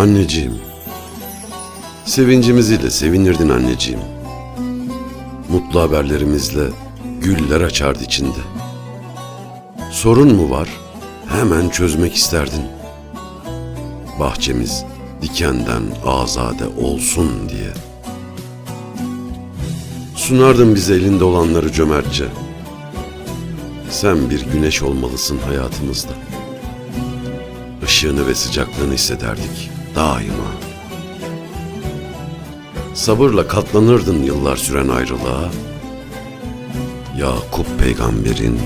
Anneciğim. Sevincimiziyle sevinirdin anneciğim. Mutlu haberlerimizle güller açardı içinde. Sorun mu var? Hemen çözmek isterdin. Bahçemiz dikenden azade olsun diye. Sunardın bize elinde olanları cömertçe. Sen bir güneş olmalısın hayatımızda. Işığını ve sıcaklığını hissederdik daima. Sabırla katlanırdın yıllar süren ayrılığa. Yakup peygamberin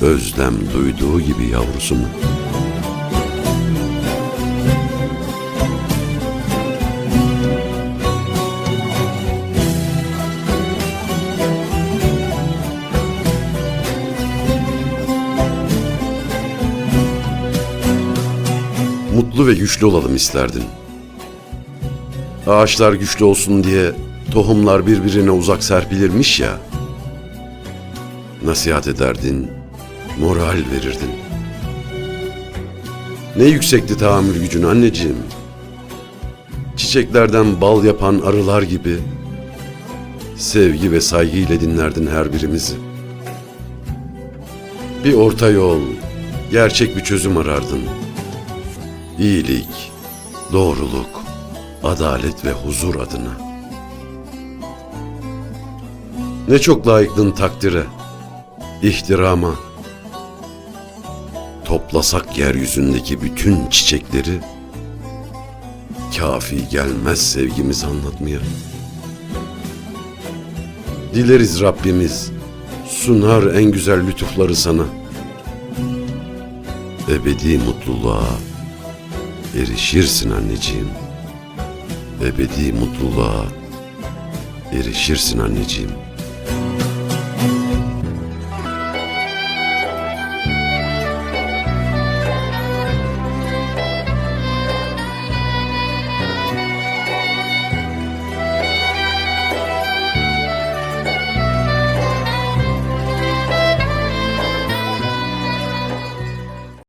özlem duyduğu gibi yavrusunu. Mutlu ve güçlü olalım isterdin. Ağaçlar güçlü olsun diye tohumlar birbirine uzak serpilirmiş ya. Nasihat ederdin, moral verirdin. Ne yüksekti tahammül gücün anneciğim. Çiçeklerden bal yapan arılar gibi sevgi ve saygıyla dinlerdin her birimizi. Bir orta yol, gerçek bir çözüm arardın. İyilik, doğruluk, adalet ve huzur adına. Ne çok layıktın takdire, ihtirama. Toplasak yeryüzündeki bütün çiçekleri, kafi gelmez sevgimizi anlatmaya. Dileriz Rabbimiz, sunar en güzel lütufları sana. Ebedi mutluluğa erişirsin anneciğim. Ebedi mutluluğa erişirsin anneciğim.